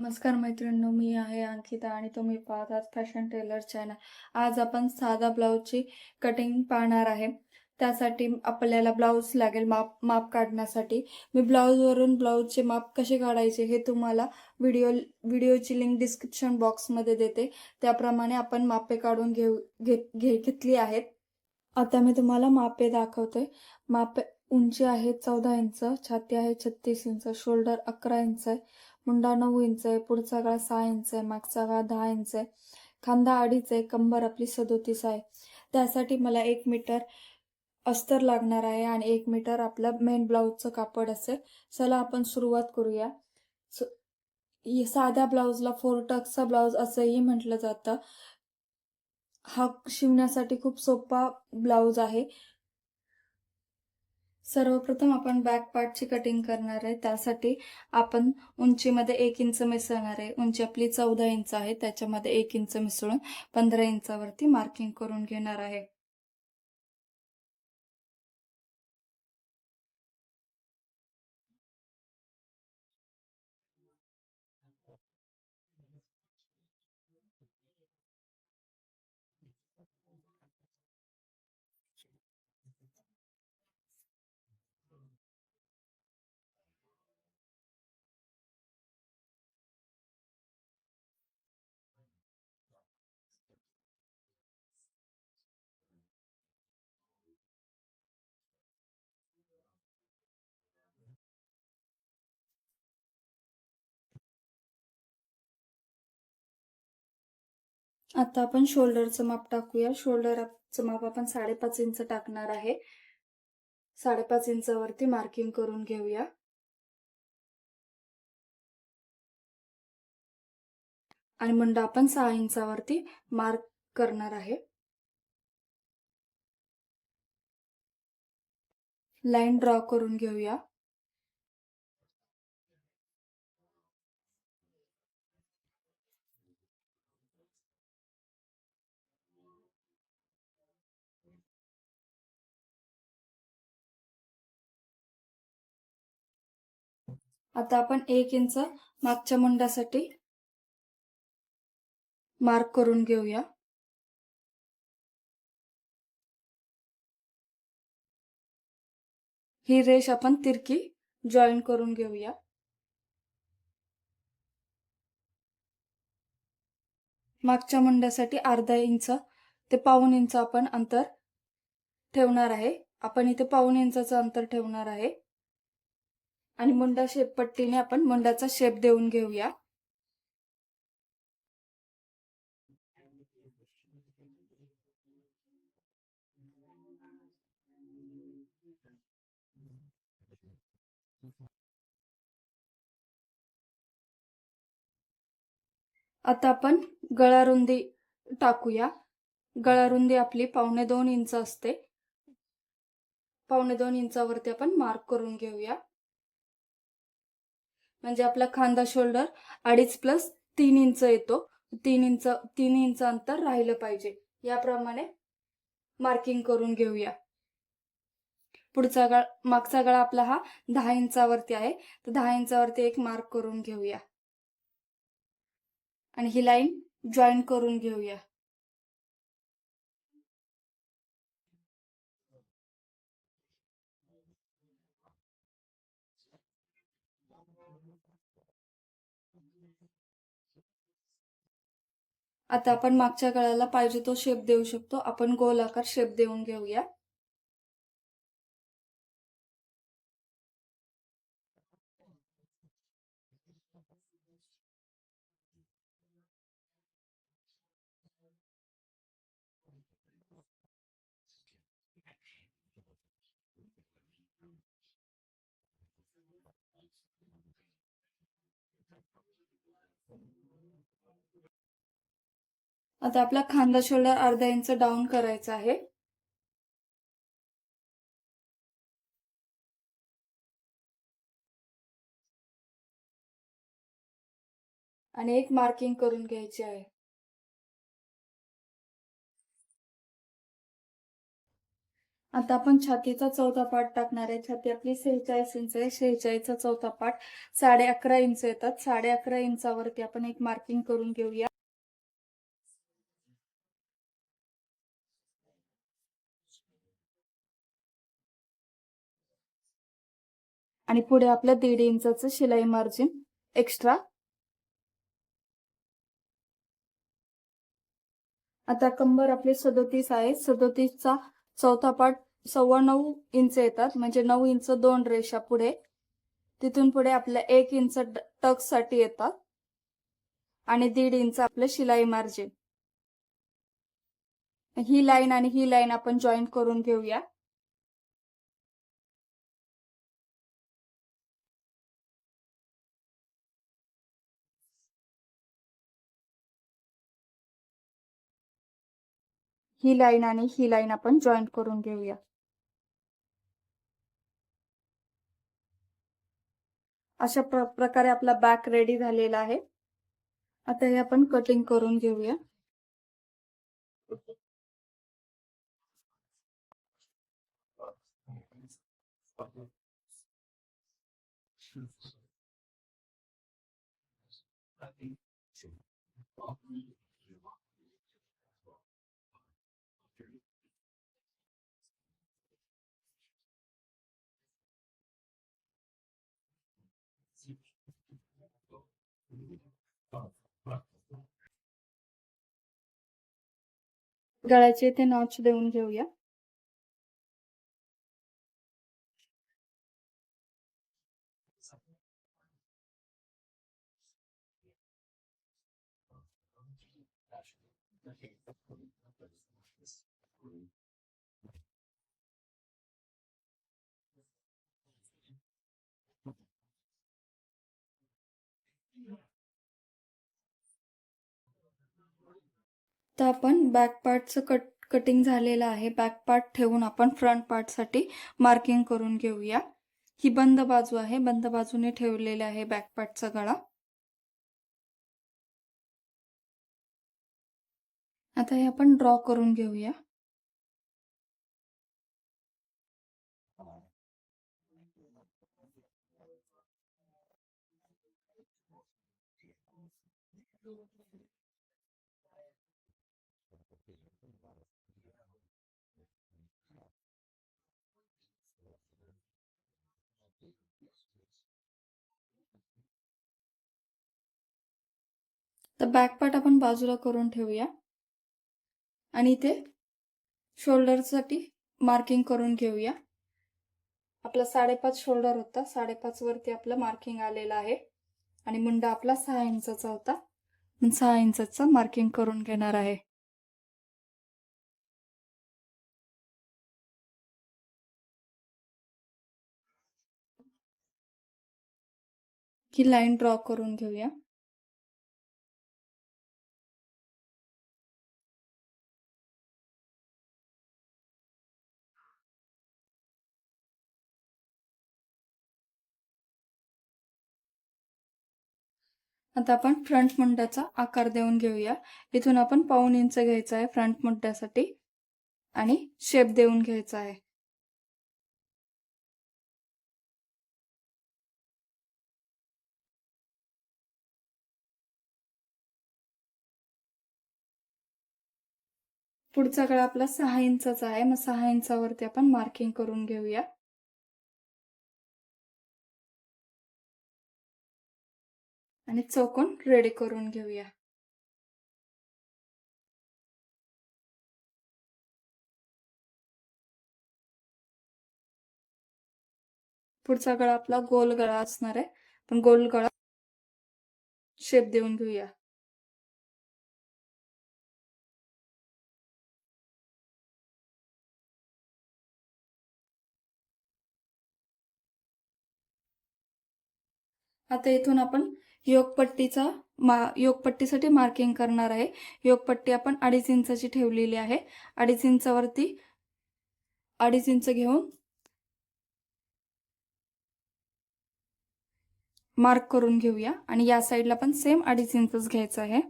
नमस्कार मैत्रिणींनो मी आहे अंकिता आणि तुम्ही पाहतात फॅशन टेलर चॅनल आज आपण साधा ब्लाऊजची कटिंग पाहणार आहे. त्यासाठी आपल्याला ब्लाऊज लागेल माप माप काढण्यासाठी. मी ब्लाऊजवरून ब्लाऊजचे माप कसे काढायचे हे तुम्हाला व्हिडिओ व्हिडिओची लिंक डिस्क्रिप्शन बॉक्समध्ये देते. त्याप्रमाणे आपण मापे काढून घेऊ घे घे घेतली आहेत. आता मी तुम्हाला मापे दाखवते. मापे उंची आहे चौदा इंच छाती आहे छत्तीस इंच शोल्डर अकरा इंच आहे. मुंडा नऊ इंच आहे पुढचा गळा सहा इंच आहे मागचा गळा दहा इंच आहे. खांदा अडीच आहे कंबर आपली सदोतीस आहे. त्यासाठी मला एक मीटर अस्तर लागणार आहे आणि एक मीटर आपलं मेन ब्लाऊजचं कापड असेल. चला आपण सुरुवात करूया. साध्या ब्लाऊजला फोर टक्सचा ब्लाऊज असंही म्हटलं जातं. हा शिवण्यासाठी खूप सोपा ब्लाऊज आहे. सर्वप्रथम आपण बॅक पार्टची कटिंग करणार आहे. त्यासाठी आपण उंचीमध्ये एक इंच मिसळणार आहे. उंची आपली चौदा इंच आहे. त्याच्यामध्ये एक इंच मिसळून पंधरा इंचावरती मार्किंग करून घेणार आहे. आता आपण शोल्डरचं माप टाकूया. शोल्डरचं माप आपण साडेपाच इंच टाकणार आहे. साडेपाच इंचावरती मार्किंग करून घेऊया. आणि मुंडा आपण सहा इंचावरती मार्क करणार आहे. लाईन ड्रॉ करून घेऊया. आता आपण एक इंच मागच्या मुंडासाठी मार्क करून घेऊया. ही रेष आपण तिरकी जॉईन करून घेऊया. मागच्या मुंड्यासाठी अर्धा इंच ते पाऊन इंच आपण अंतर ठेवणार आहे. आपण इथे पाऊन इंचाचं अंतर ठेवणार आहे. आणि मुंडा शेप पट्टीने आपण मुंडाचा शेप देऊन घेऊया. आता आपण गळारुंदी टाकूया. गळारुंदी आपली पावणे दोन इंच असते. पावणे दोन इंचावरती आपण मार्क करून घेऊया. म्हणजे आपला खांदा शोल्डर अडीच प्लस तीन इंच येतो. तीन इंच तीन इंच अंतर राहिलं पाहिजे. याप्रमाणे मार्किंग करून घेऊया. पुढचा गळ मागचा गळा आपला हा दहा इंचावरती आहे. तर दहा इंचावरती एक मार्क करून घेऊया. आणि ही लाईन जॉईन करून घेऊया. आता आपण मागच्या गळ्याला पाहिजे तो शेप देऊ शकतो. आपण गोल आकार शेप देऊन घेऊया. आता आपला खांदा शोल्डर अर्धा इंच डाऊन करायचा आहे. आणि एक मार्किंग करून घ्यायची आहे. आता आपण छातीचा चौथा पाठ टाकणार आहे. छाती आपली सेहेचाळीस इंच आहे. सेहेचाळीसचा चौथा पाठ साडे अकरा इंच येतात. साडे अकरा इंचावरती आपण एक मार्किंग करून घेऊया. आणि पुढे आपलं दीड इंचाचं शिलाई मार्जिन एक्स्ट्रा आता कंबर आपली सदोतीस आहे. सदोतीसचा चौथा पाठ सव्वा नऊ इंच येतात. म्हणजे नऊ इंच दोन रेषा पुढे. तिथून पुढे आपल्या एक इंच टकसाठी येतात. आणि दीड इंच आपलं शिलाई मार्जिन ही लाईन आणि ही लाईन आपण जॉईन करून घेऊया. ही लाईन आणि ही लाईन आपण जॉईन करून घेऊया. अशा प्र प्रकारे आपला बॅक रेडी झालेला आहे. आता हे आपण कटिंग करून घेऊया. गळ्याचे इथे नॉच देऊन घेऊया. तर आपण बॅक पार्टचं कट कटिंग झालेलं आहे. बॅक पार्ट ठेवून आपण फ्रंट पार्टसाठी मार्किंग करून घेऊया. ही बंद बाजू आहे. बंद बाजूने ठेवलेले आहे बॅक पार्टचा गळा. आता हे आपण ड्रॉ करून घेऊया. तर बॅक पार्ट आपण बाजूला करून ठेवूया. आणि इथे शोल्डरसाठी मार्किंग करून घेऊया. आपला साडेपाच शोल्डर होता. साडेपाच वरती आपलं मार्किंग आलेलं आहे. आणि मुंडा आपला सहा इंचाचा होता. पण सहा इंचाचं मार्किंग करून घेणार आहे. की लाईन ड्रॉ करून घेऊया. आता आपण फ्रंट मुंड्याचा आकार देऊन घेऊया. इथून आपण पाऊन इंच घ्यायचा आहे फ्रंट मुंड्यासाठी आणि शेप देऊन घ्यायचा आहे. पुढचा गळा आपला सहा इंचाचा आहे. मग सहा इंचावरती आपण मार्किंग करून घेऊया. आणि चौकोन रेडी करून घेऊया. पुढचा गळा आपला गोल गळा असणार आहे. पण गोल गळा शेप देऊन घेऊया. आता इथून आपण योगपट्टीचा मा योगपट्टीसाठी मार्किंग करणार आहे. योगपट्टी आपण अडीच इंचाची ठेवलेली आहे. अडीच इंचावरती अडीच इंच घेऊन मार्क करून घेऊया. आणि या साईडला पण सेम अडीच इंचच घ्यायचं आहे.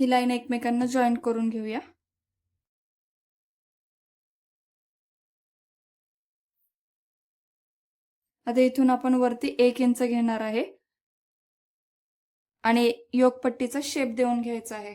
ही लाईन एकमेकांना जॉईन करून घेऊया. आता इथून आपण वरती एक इंच घेणार आहे. आणि योगपट्टीचा शेप देऊन घ्यायचा आहे.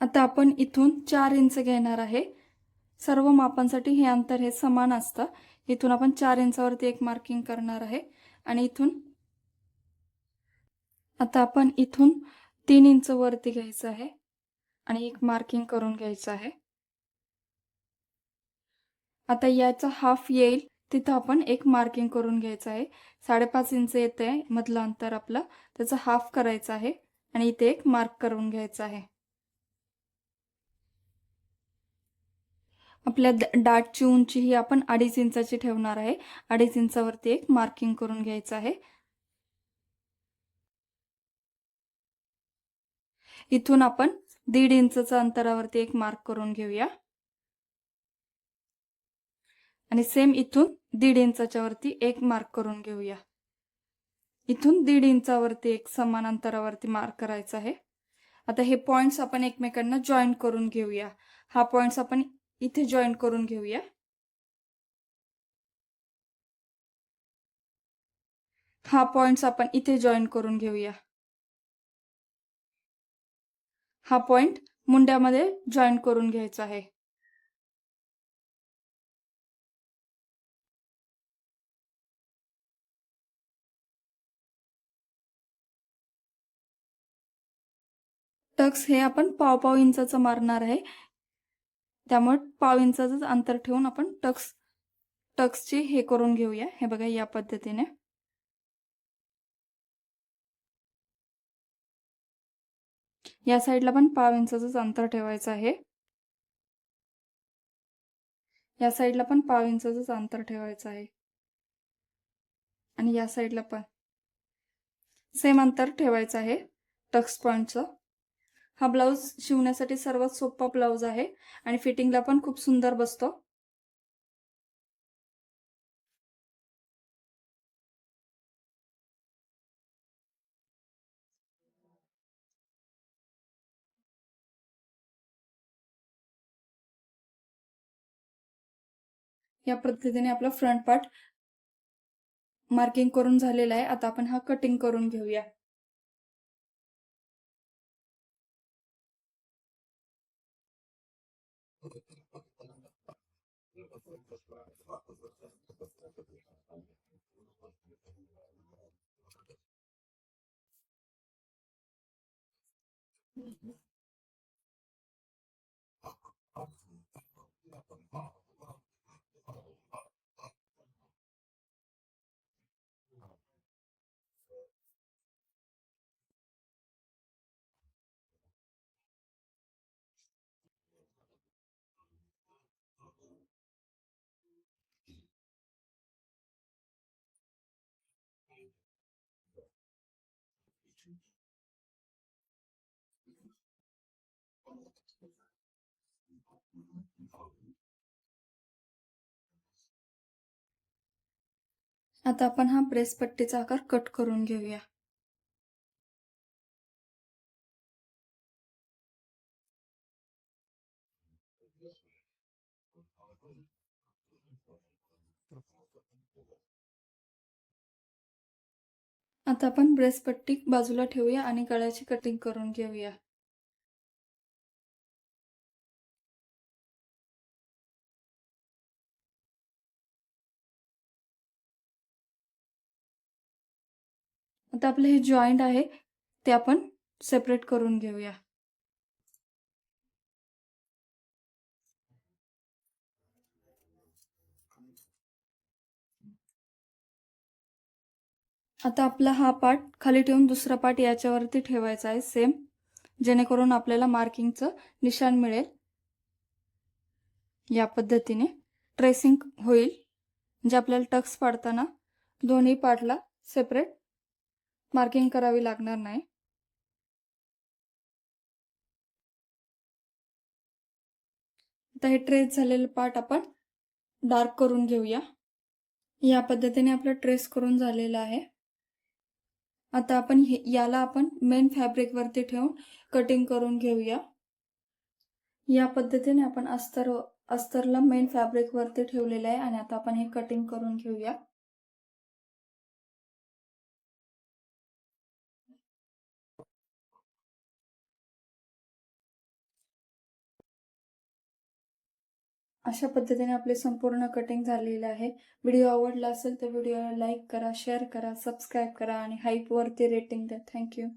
आता आपण इथून चार इंच घेणार आहे. सर्व मापांसाठी हे अंतर हे समान असतं. इथून आपण चार इंचावरती एक मार्किंग करणार आहे. आणि इथून आता आपण इथून तीन इंच वरती घ्यायचं आहे. आणि एक मार्किंग करून घ्यायचं आहे. आता याचा हाफ येईल. तिथं आपण एक मार्किंग करून घ्यायचं आहे. साडेपाच इंच येत आहे मधलं अंतर आपलं. त्याचं हाफ करायचं आहे. आणि इथे एक मार्क करून घ्यायचं आहे. आपल्या डाटची उंची ही आपण अडीच इंचाची ठेवणार आहे. अडीच इंचावरती एक मार्किंग करून घ्यायचं आहे. इथून आपण दीड इंचच्या अंतरावरती एक मार्क करून घेऊया. आणि सेम इथून दीड इंचाच्या वरती एक मार्क करून घेऊया. इथून दीड इंचावरती एक समान अंतरावरती मार्क करायचं आहे. आता हे पॉइंट्स आपण एकमेकांना जॉईन करून घेऊया. हा पॉइंट्स आपण इथे जॉईन करून घेऊया. हा पॉइंट्स आपण इथे जॉईन करून घेऊया. हा पॉइंट मुंड्यामध्ये जॉईन करून घ्यायचा आहे. टक्स हे आपण पाव पाव इंचाचं मारणार आहे. त्यामुळे पाव इंचाचंच अंतर ठेवून आपण टक्स टक्सची हे करून घेऊया. हे बघा या पद्धतीने. या साईडला पण पाव इंचाचंच अंतर ठेवायचं आहे. या साईडला पण पाव इंचाचंच अंतर ठेवायचं आहे. आणि या साईडला पण. सेम अंतर ठेवायचं आहे टक्स पॉइंटचं. हा ब्लाऊज शिवण्यासाठी सर्वात सोपा ब्लाऊज आहे आणि फिटिंगला पण खूप सुंदर बसतो. या पद्धतीने आपला फ्रंट पार्ट मार्किंग करून झालेला आहे. आता आपण हा कटिंग करून घेऊया. Mm-hmm. आता आपण हा ब्रेस पट्टीचा आकार कट करून घेऊया. आता आपण ब्रेस पट्टी बाजूला ठेवूया आणि गळ्याची कटिंग करून घेऊया. आता आपले हे जॉईंट आहे ते आपण सेपरेट करून घेऊया. आता आपला हा पार्ट खाली ठेवून दुसरा पार्ट याच्यावरती ठेवायचा आहे सेम जेणेकरून आपल्याला मार्किंगचं निशाण मिळेल. या पद्धतीने ट्रेसिंग होईल. म्हणजे आपल्याला टक्स पाडताना दोन्ही पार्टला सेपरेट मार्किंग करावी लागणार नाही. आता हे ट्रेस झालेलं पार्ट आपण डार्क करून घेऊया. या पद्धतीने आपलं ट्रेस करून झालेलं आहे. आता आपण हे याला आपण मेन फॅब्रिक वरती ठेवून कटिंग करून घेऊया. या पद्धतीने आपण अस्तर अस्तरला मेन फॅब्रिक वरती ठेवलेलं आहे आणि आता आपण हे कटिंग करून घेऊया. अशा पद्धतीने आपले संपूर्ण कटिंग झालेलं आहे. व्हिडिओ आवडला असेल तर व्हिडिओला लाईक करा शेअर करा सबस्क्राईब करा आणि हाईपवरती रेटिंग द्या. थँक्यू